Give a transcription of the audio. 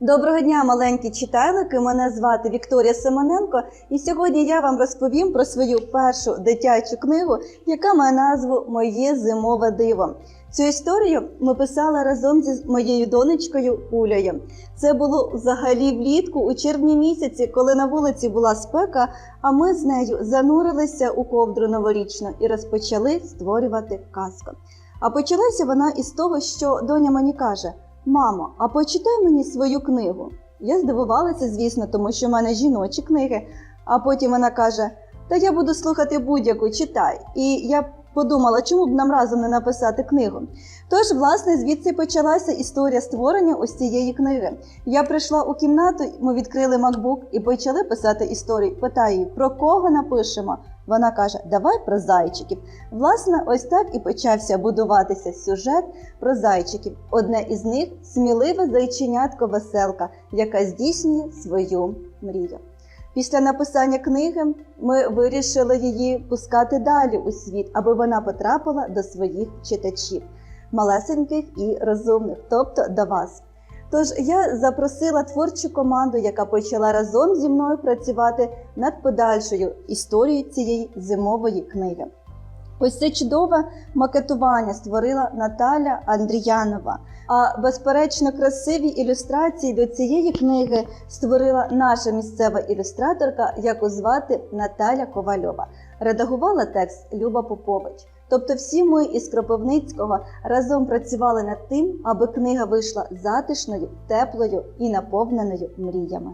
Доброго дня, маленькі читайлики. Мене звати Вікторія Семененко, і сьогодні я вам розповім про свою першу дитячу книгу, яка має назву Моє зимове диво. Цю історію ми писали разом зі моєю донечкою Улею. Це було взагалі влітку у червні місяці, коли на вулиці була спека, а ми з нею занурилися у ковдру новорічну і розпочали створювати казку. А почалася вона із того, що доня мені каже: Мамо, а почитай мені свою книгу. Я здивувалася, звісно, тому що в мене жіночі книги. А потім вона каже: Та я буду слухати будь-яку, читай. І я подумала, чому б нам разом не написати книгу. Тож, власне, звідси почалася історія створення ось цієї книги. Я прийшла у кімнату, ми відкрили MacBook і почали писати історію. Питаю її, про кого напишемо. Вона каже: Давай про зайчиків. Власне, ось так і почався будуватися сюжет про зайчиків. Одне із них сміливе зайченятко веселка, яка здійснює свою мрію. Після написання книги ми вирішили її пускати далі у світ, аби вона потрапила до своїх читачів, малесеньких і розумних, тобто до вас. Тож я запросила творчу команду, яка почала разом зі мною працювати над подальшою історією цієї зимової книги. Ось це чудове макетування створила Наталя Андріянова. А безперечно, красиві ілюстрації до цієї книги створила наша місцева ілюстраторка, яку звати Наталя Ковальова. Редагувала текст Люба Попович. Тобто, всі ми із Кропивницького разом працювали над тим, аби книга вийшла затишною, теплою і наповненою мріями.